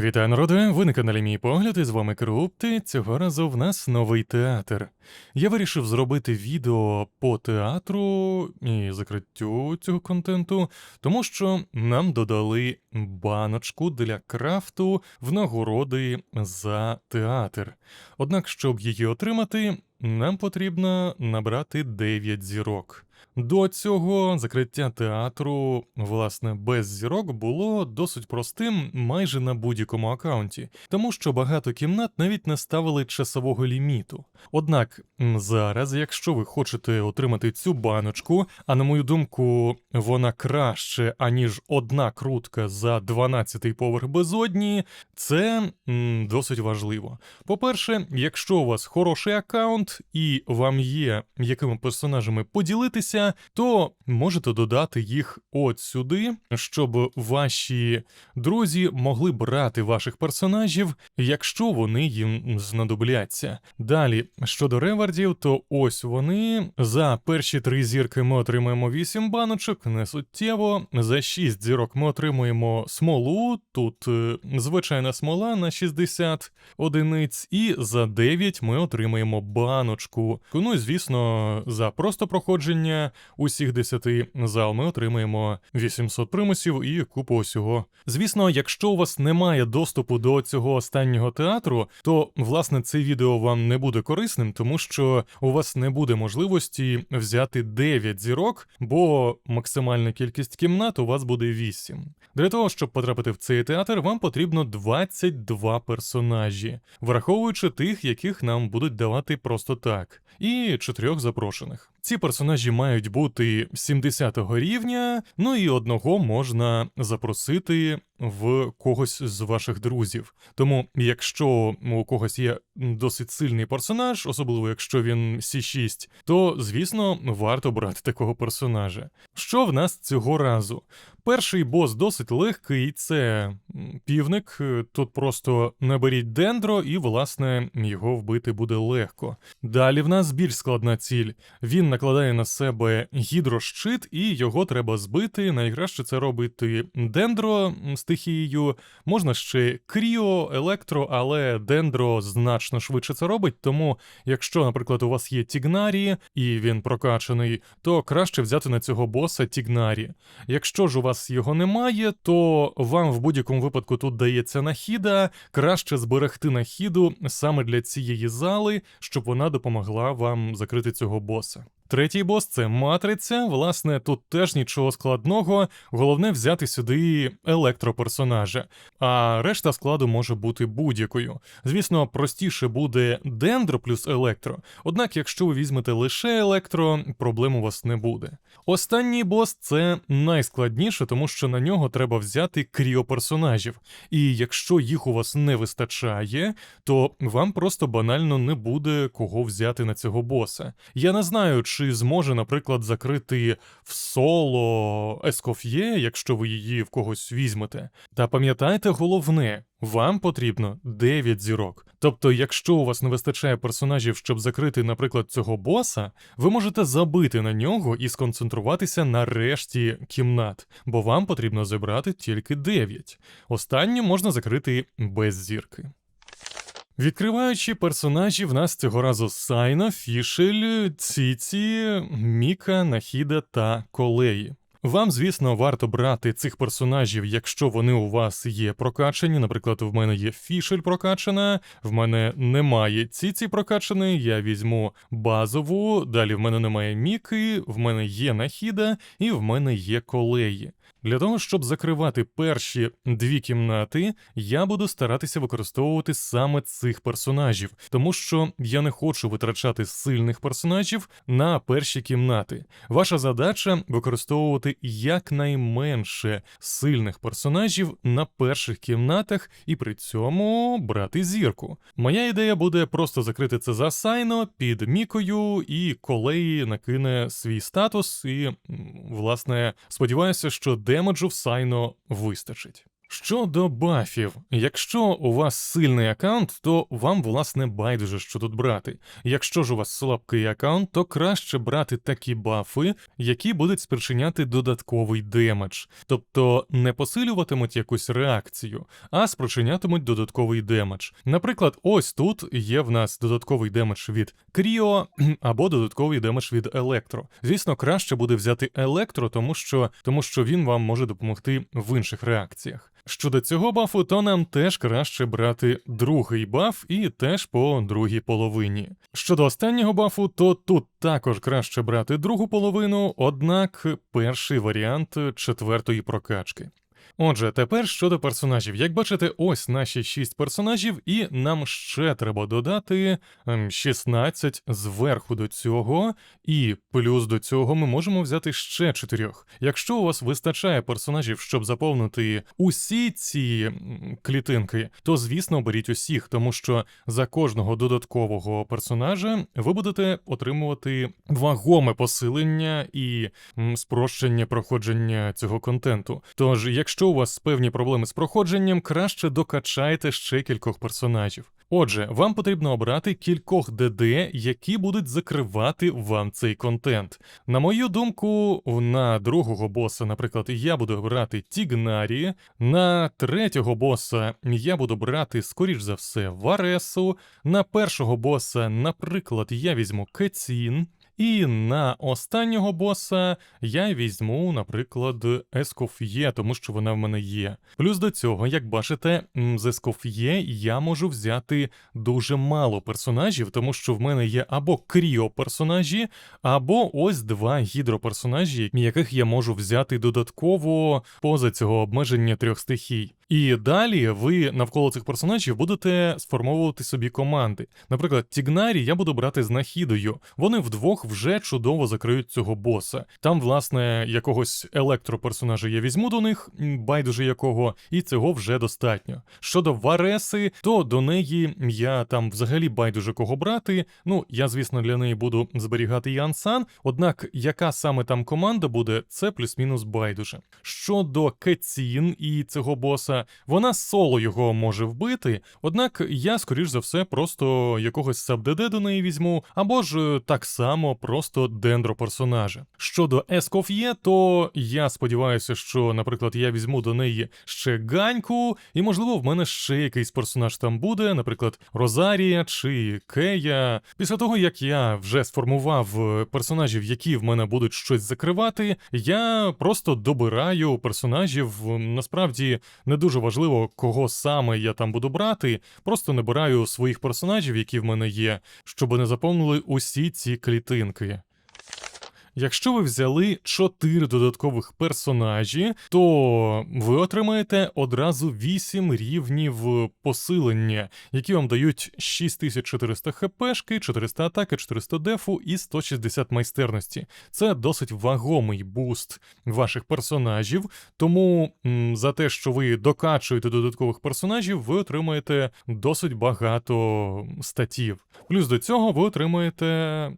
Вітаю, народи! Ви на каналі Мій Погляд, і з вами Крупти. Цього разу в нас новий театр. Я вирішив зробити відео по театру і закриттю цього контенту, тому що нам додали баночку для крафту в нагороди за театр. Однак, щоб її отримати, нам потрібно набрати 9 зірок. До цього закриття театру, власне, без зірок було досить простим майже на будь-якому аккаунті, тому що багато кімнат навіть не ставили часового ліміту. Однак зараз, якщо ви хочете отримати цю баночку, а на мою думку, вона краще, аніж одна крутка за 12-й поверх безодні, це м, досить важливо. По-перше, якщо у вас хороший аккаунт і вам є якими персонажами поділитися, то можете додати їх от сюди, щоб ваші друзі могли брати ваших персонажів, якщо вони їм знадобляться. Далі, щодо ревардів, то ось вони. За перші три зірки ми отримаємо 8 баночок, не суттєво. За 6 зірок ми отримуємо смолу. Тут е, звичайна смола на 60 одиниць, і за 9 ми отримаємо баночку. Ну і звісно, за просто проходження усіх 10 зал ми отримаємо 800 примусів і купу усього. Звісно, якщо у вас немає доступу до цього останнього театру, то власне це відео вам не буде корисним, тому що у вас не буде можливості взяти 9 зірок, бо максимальна кількість кімнат у вас буде 8. Для того, щоб потрапити в цей театр, вам потрібно 22 персонажі, враховуючи тих, яких нам будуть давати просто так, і чотирьох запрошених. Ці персонажі мають бути 70-го рівня, ну і одного можна запросити в когось з ваших друзів. Тому, якщо у когось є досить сильний персонаж, особливо якщо він С6, то звісно варто брати такого персонажа. Що в нас цього разу? Перший бос досить легкий, це півник. Тут просто наберіть дендро, і, власне, його вбити буде легко. Далі в нас більш складна ціль. Він накладає на себе гідрощит, і його треба збити. Найкраще це робити дендро стихією. Можна ще кріо, електро, але дендро значно швидше це робить. Тому, якщо, наприклад, у вас є Тігнарі і він прокачаний, то краще взяти на цього боса Тігнарі. Якщо ж у вас його немає, то вам в будь-якому випадку тут дається нахіда, краще зберегти нахіду саме для цієї зали, щоб вона допомогла вам закрити цього боса. Третій бос це матриця. Власне, тут теж нічого складного. Головне взяти сюди електроперсонажа, а решта складу може бути будь-якою. Звісно, простіше буде дендро плюс електро. Однак, якщо ви візьмете лише електро, проблем у вас не буде. Останній бос це найскладніше, тому що на нього треба взяти кріоперсонажів. І якщо їх у вас не вистачає, то вам просто банально не буде кого взяти на цього боса. Я не знаю, чи зможе, наприклад, закрити в соло Ескоф'є, якщо ви її в когось візьмете. Та пам'ятайте головне. Вам потрібно 9 зірок. Тобто, якщо у вас не вистачає персонажів, щоб закрити, наприклад, цього боса, ви можете забити на нього і сконцентруватися на решті кімнат, бо вам потрібно забрати тільки 9. Останнє можна закрити без зірки. Відкриваючи персонажі, в нас цього разу Сайна, Фішель, Ціці, Міка, Нахіда та Колеї. Вам, звісно, варто брати цих персонажів, якщо вони у вас є прокачані. Наприклад, в мене є Фішель прокачана, в мене немає Ціці прокачаної, я візьму базову, далі в мене немає Міки, в мене є Нахіда і в мене є Колеї. Для того, щоб закривати перші дві кімнати, я буду старатися використовувати саме цих персонажів, тому що я не хочу витрачати сильних персонажів на перші кімнати. Ваша задача використовувати якнайменше сильних персонажів на перших кімнатах і при цьому брати зірку. Моя ідея буде просто закрити це за Сайно під Мікою, і колеї накине свій статус, і, власне, сподіваюся, що демеджу в Сайно вистачить. Щодо бафів, якщо у вас сильний аккаунт, то вам власне байдуже, що тут брати. Якщо ж у вас слабкий аккаунт, то краще брати такі бафи, які будуть спричиняти додатковий демедж, тобто не посилюватимуть якусь реакцію, а спричинятимуть додатковий демедж. Наприклад, ось тут є в нас додатковий демедж від Кріо або додатковий демедж від Електро. Звісно, краще буде взяти Електро, тому що, тому що він вам може допомогти в інших реакціях. Щодо цього бафу, то нам теж краще брати другий баф і теж по другій половині. Щодо останнього бафу, то тут також краще брати другу половину, однак перший варіант четвертої прокачки. Отже, тепер щодо персонажів. Як бачите, ось наші 6 персонажів, і нам ще треба додати ем, 16 зверху до цього, і плюс до цього ми можемо взяти ще 4. Якщо у вас вистачає персонажів, щоб заповнити усі ці клітинки, то звісно беріть усіх, тому що за кожного додаткового персонажа ви будете отримувати вагоме посилення і спрощення проходження цього контенту. Тож, якщо у вас певні проблеми з проходженням, краще докачайте ще кількох персонажів. Отже, вам потрібно обрати кількох ДД, які будуть закривати вам цей контент. На мою думку, на другого боса, наприклад, я буду брати Тігнарі, на третього боса я буду брати, скоріш за все, Варесу, на першого боса, наприклад, я візьму Кецін. І на останнього боса я візьму, наприклад, Ескоф'є, тому що вона в мене є. Плюс до цього, як бачите, з Ескоф'є я можу взяти дуже мало персонажів, тому що в мене є або кріо персонажі, або ось два гідроперсонажі, яких я можу взяти додатково поза цього обмеження трьох стихій. І далі ви навколо цих персонажів будете сформовувати собі команди. Наприклад, Тігнарі я буду брати з Нахідою. Вони вдвох вже чудово закриють цього боса. Там, власне, якогось електроперсонажа я візьму до них, байдуже якого, і цього вже достатньо. Щодо Вареси, то до неї я там взагалі байдуже кого брати. Ну, я, звісно, для неї буду зберігати Янсан, однак яка саме там команда буде, це плюс-мінус байдуже. Щодо Кецін і цього боса, вона соло його може вбити, однак я, скоріш за все, просто якогось саб-ДД до неї візьму, або ж е, так само просто дендро персонажа. Щодо Ескоф'є, то я сподіваюся, що, наприклад, я візьму до неї ще Ганьку, і, можливо, в мене ще якийсь персонаж там буде, наприклад, Розарія чи Кея. Після того, як я вже сформував е, персонажів, які в мене будуть щось закривати, я просто добираю персонажів. Насправді не дуже важливо, кого саме я там буду брати, просто набираю своїх персонажів, які в мене є, щоб не заповнили усі ці клітинки. Якщо ви взяли 4 додаткових персонажі, то ви отримаєте одразу 8 рівнів посилення, які вам дають 6400 хпшки, 400 атаки, 400 дефу і 160 майстерності. Це досить вагомий буст ваших персонажів, тому м, за те, що ви докачуєте додаткових персонажів, ви отримаєте досить багато статів. Плюс до цього ви отримаєте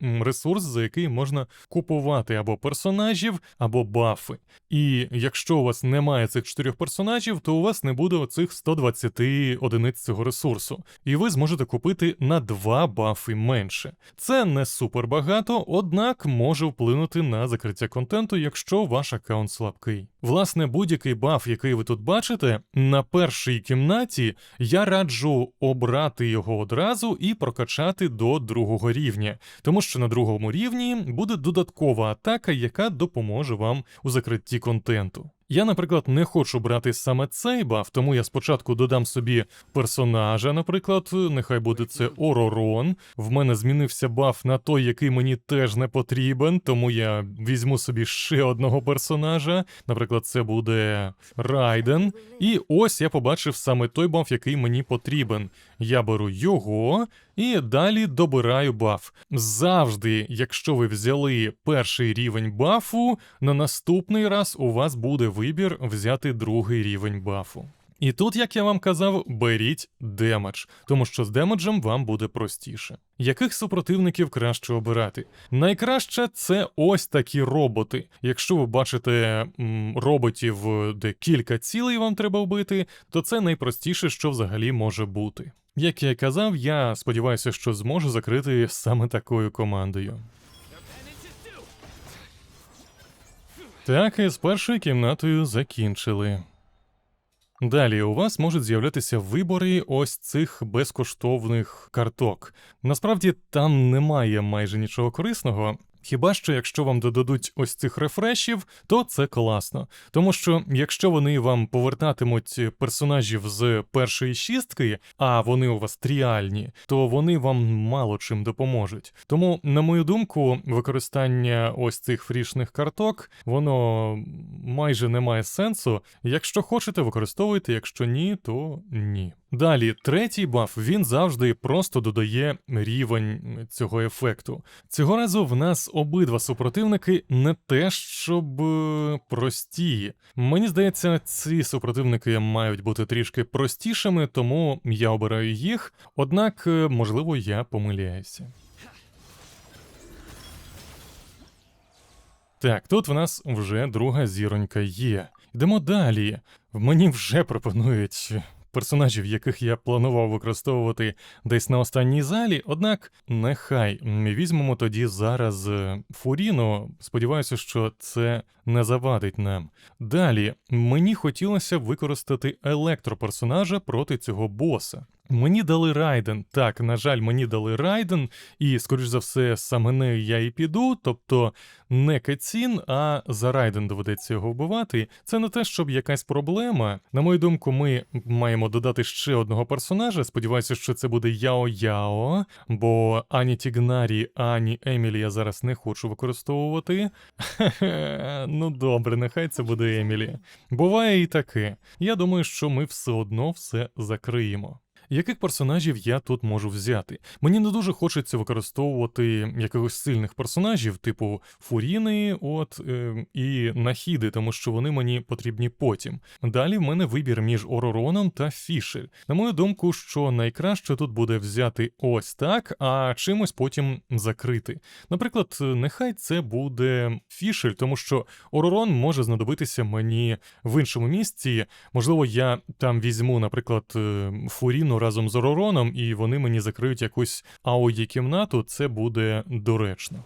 ресурс, за який можна купувати або персонажів, або бафи. І якщо у вас немає цих чотирьох персонажів, то у вас не буде оцих 120 одиниць цього ресурсу, і ви зможете купити на два бафи менше. Це не супер багато, однак може вплинути на закриття контенту, якщо ваш аккаунт слабкий. Власне, будь-який баф, який ви тут бачите, на першій кімнаті я раджу обрати його одразу і прокачати до другого рівня, тому що на другому рівні буде додаткова атака, яка допоможе вам у закритті контенту. Я, наприклад, не хочу брати саме цей баф, тому я спочатку додам собі персонажа, наприклад, нехай буде це Оророн. В мене змінився баф на той, який мені теж не потрібен, тому я візьму собі ще одного персонажа. Наприклад, це буде Райден. І ось я побачив саме той баф, який мені потрібен. Я беру його і далі добираю баф. Завжди, якщо ви взяли перший рівень бафу, на наступний раз у вас буде вибір взяти другий рівень бафу. І тут, як я вам казав, беріть демедж, тому що з демеджем вам буде простіше. Яких супротивників краще обирати? Найкраще це ось такі роботи. Якщо ви бачите м, роботів, де кілька цілей вам треба вбити, то це найпростіше, що взагалі може бути. Як я й казав, я сподіваюся, що зможу закрити саме такою командою. Так, і з першою кімнатою закінчили. Далі у вас можуть з'являтися вибори ось цих безкоштовних карток. Насправді там немає майже нічого корисного. Хіба що якщо вам додадуть ось цих рефрешів, то це класно. Тому що якщо вони вам повертатимуть персонажів з першої шістки, а вони у вас тріальні, то вони вам мало чим допоможуть. Тому, на мою думку, використання ось цих фрішних карток, воно майже не має сенсу. Якщо хочете, використовуйте, якщо ні, то ні. Далі, третій баф він завжди просто додає рівень цього ефекту. Цього разу в нас обидва супротивники не те, щоб е, прості. Мені здається, ці супротивники мають бути трішки простішими, тому я обираю їх. Однак, е, можливо, я помиляюся. Так, тут в нас вже друга зіронька є. Йдемо далі. Мені вже пропонують персонажів, яких я планував використовувати десь на останній залі, однак нехай візьмемо тоді зараз е, Фуріно. Сподіваюся, що це не завадить нам. Далі мені хотілося використати електроперсонажа проти цього боса. Мені дали Райден. Так, на жаль, мені дали Райден, і, скоріш за все, саме нею я і піду. Тобто не Кецін, а за Райден доведеться його вбивати. Це не те, щоб якась проблема. На мою думку, ми маємо додати ще одного персонажа. Сподіваюся, що це буде Яо Яо, бо ані Тігнарі, ані Емілі я зараз не хочу використовувати. Ну добре, нехай це буде Емілі. Буває і таке. Я думаю, що ми все одно все закриємо. Яких персонажів я тут можу взяти? Мені не дуже хочеться використовувати якихось сильних персонажів, типу Фуріни, от е, і Нахіди, тому що вони мені потрібні потім. Далі в мене вибір між Оророном та Фішель. На мою думку, що найкраще тут буде взяти ось так, а чимось потім закрити. Наприклад, нехай це буде Фішель, тому що Оророн може знадобитися мені в іншому місці. Можливо, я там візьму, наприклад, е, Фуріну разом з Оророном, і вони мені закриють якусь Ауді кімнату, це буде доречно.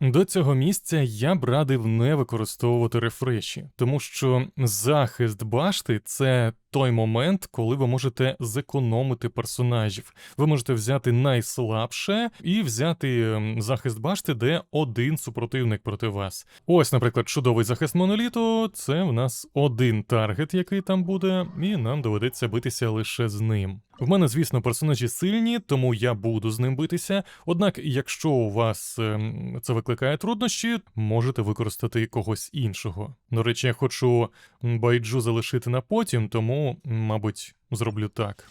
До цього місця я б радив не використовувати рефреші, тому що захист башти це той момент, коли ви можете зекономити персонажів. Ви можете взяти найслабше і взяти ем, захист башти, де один супротивник проти вас. Ось, наприклад, чудовий захист моноліту це в нас один таргет, який там буде, і нам доведеться битися лише з ним. В мене, звісно, персонажі сильні, тому я буду з ним битися. Однак, якщо у вас ем, це викликає труднощі, можете використати когось іншого. До речі, я хочу байджу залишити на потім, тому, мабуть, зроблю так.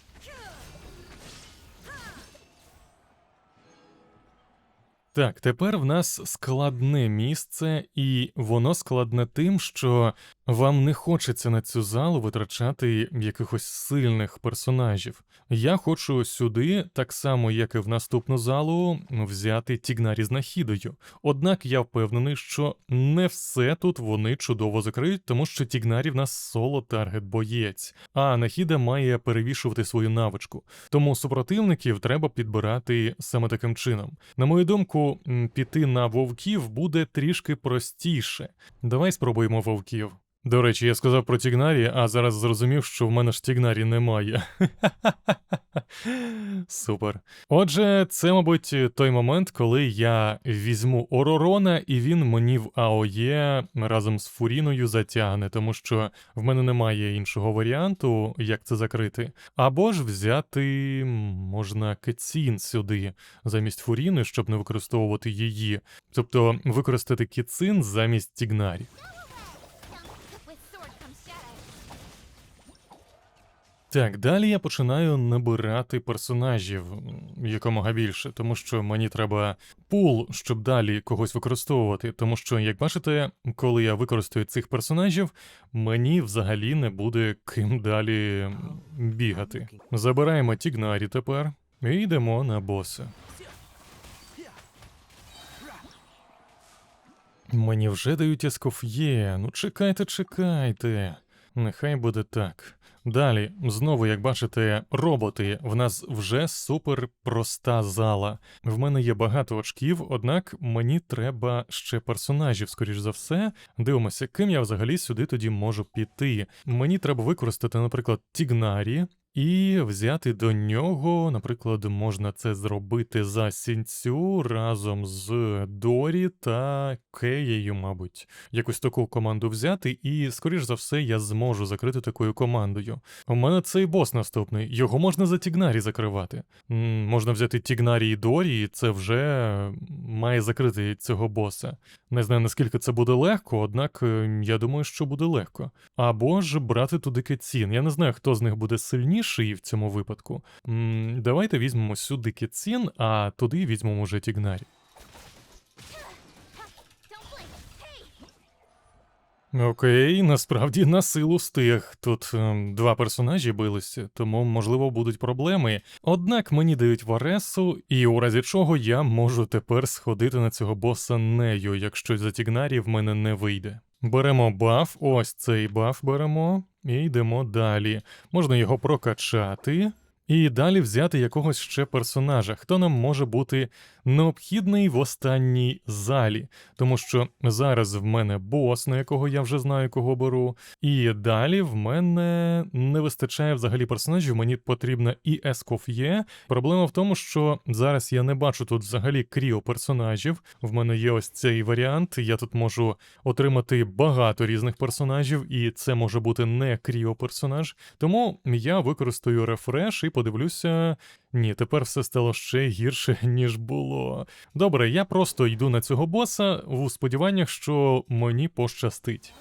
Так, тепер в нас складне місце, і воно складне тим, що вам не хочеться на цю залу витрачати якихось сильних персонажів. Я хочу сюди, так само як і в наступну залу, взяти Тігнарі з Нахідою. Однак я впевнений, що не все тут вони чудово закриють, тому що Тігнарі в нас соло таргет боєць, а Нахіда має перевішувати свою навичку. Тому супротивників треба підбирати саме таким чином. На мою думку, піти на вовків буде трішки простіше. Давай спробуємо вовків. До речі, я сказав про Тігнарі, а зараз зрозумів, що в мене ж Тігнарі немає. Супер. Отже, це, мабуть, той момент, коли я візьму Оророна, і він мені в АОЄ разом з Фуріною затягне, тому що в мене немає іншого варіанту, як це закрити. Або ж взяти можна Кецін сюди замість Фуріни, щоб не використовувати її. Тобто використати Кецин замість Тігнарі. Так, далі я починаю набирати персонажів якомога більше, тому що мені треба пул, щоб далі когось використовувати. Тому що, як бачите, коли я використаю цих персонажів, мені взагалі не буде ким далі бігати. Забираємо Тігнарі тепер і йдемо на боса. Мені вже дають ескоф'є. Ну чекайте, чекайте. Нехай буде так. Далі, знову, як бачите, роботи. В нас вже супер проста зала. В мене є багато очків, однак мені треба ще персонажів, скоріш за все. Дивимося, ким я взагалі сюди тоді можу піти. Мені треба використати, наприклад, Тігнарі. І взяти до нього, наприклад, можна це зробити за сінцю разом з Дорі та Кеєю, мабуть. Якусь таку команду взяти, і, скоріш за все, я зможу закрити такою командою. У мене цей бос наступний, його можна за Тігнарі закривати. Можна взяти Тігнарі і Дорі, і це вже має закрити цього боса. Не знаю, наскільки це буде легко, однак е, я думаю, що буде легко. Або ж брати туди Кетсін. Я не знаю, хто з них буде сильніший в цьому випадку. М, давайте візьмемо сюди Кетсін, а туди візьмемо вже Тігнарі. Окей, насправді на силу стиг. Тут ем, два персонажі билися, тому можливо будуть проблеми. Однак мені дають Варесу, і у разі чого я можу тепер сходити на цього боса нею, якщо за Тігнарі в мене не вийде. Беремо баф, ось цей баф беремо, і йдемо далі. Можна його прокачати. І далі взяти якогось ще персонажа, хто нам може бути необхідний в останній залі, тому що зараз в мене бос, на якого я вже знаю, кого беру, і далі в мене не вистачає взагалі персонажів, мені потрібна і Ескоф'є. Проблема в тому, що зараз я не бачу тут взагалі кріо персонажів. В мене є ось цей варіант. Я тут можу отримати багато різних персонажів, і це може бути не кріо персонаж. Тому я використаю рефреш і подивлюся. Ні, тепер все стало ще гірше, ніж було. Добре, я просто йду на цього боса у сподіваннях, що мені пощастить.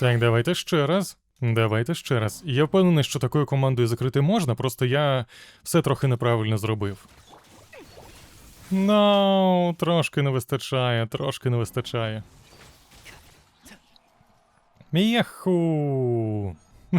Так, давайте ще раз. Давайте ще раз. Я впевнений, що такою командою закрити можна, просто я все трохи неправильно зробив. Ну, трошки не вистачає, трошки не вистачає. Яху.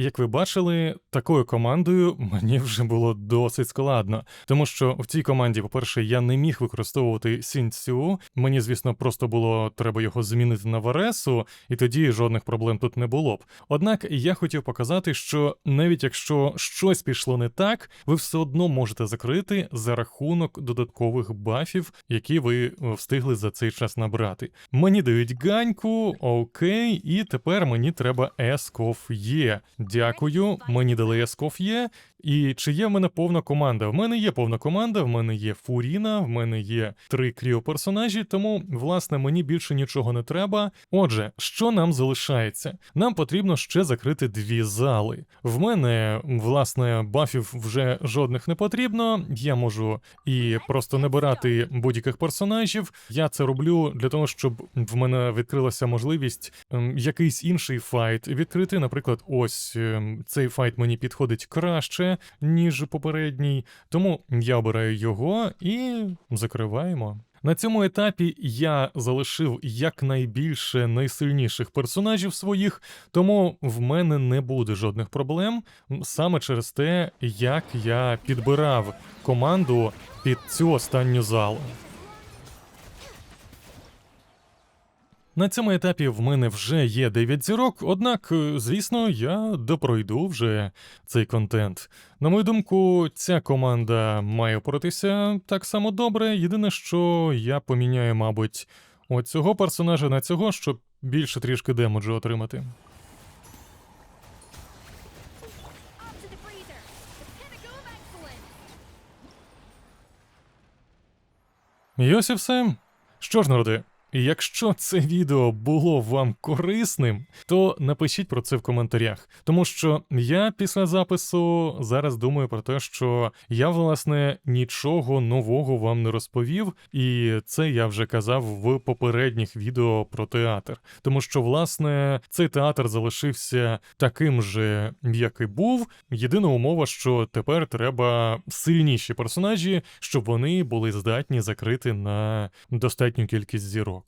Як ви бачили, такою командою мені вже було досить складно, тому що в цій команді, по-перше, я не міг використовувати сінцю. Мені, звісно, просто було треба його змінити на Варесу, і тоді жодних проблем тут не було б. Однак я хотів показати, що навіть якщо щось пішло не так, ви все одно можете закрити за рахунок додаткових бафів, які ви е, встигли за цей час набрати. Мені дають ганьку, окей, і тепер мені треба ескоф є. Дякую, мені дали є. І чи є в мене повна команда? В мене є повна команда, в мене є Фуріна, в мене є три кріо персонажі, тому, власне, мені більше нічого не треба. Отже, що нам залишається? Нам потрібно ще закрити дві зали. В мене, власне, бафів вже жодних не потрібно. Я можу і просто набирати будь-яких персонажів. Я це роблю для того, щоб в мене відкрилася можливість ем, якийсь інший файт відкрити. Наприклад, ось цей файт мені підходить краще, ніж попередній. Тому я обираю його і закриваємо. На цьому етапі я залишив якнайбільше найсильніших персонажів своїх, тому в мене не буде жодних проблем саме через те, як я підбирав команду під цю останню залу. На цьому етапі в мене вже є 9 зірок, однак, е, звісно, я допройду вже цей контент. На мою думку, ця команда має впоратися так само добре. Єдине, що я поміняю, мабуть, оцього персонажа на цього, щоб більше трішки демеджу отримати. І ось і все. Що ж, народи, якщо це відео було вам корисним, то напишіть про це в коментарях. Тому що я після запису зараз думаю про те, що я, власне, нічого нового вам не розповів, і це я вже казав в попередніх відео про театр. Тому що, власне, цей театр залишився таким же, як і був. Єдина умова, що тепер треба сильніші персонажі, щоб вони були здатні закрити на достатню кількість зірок.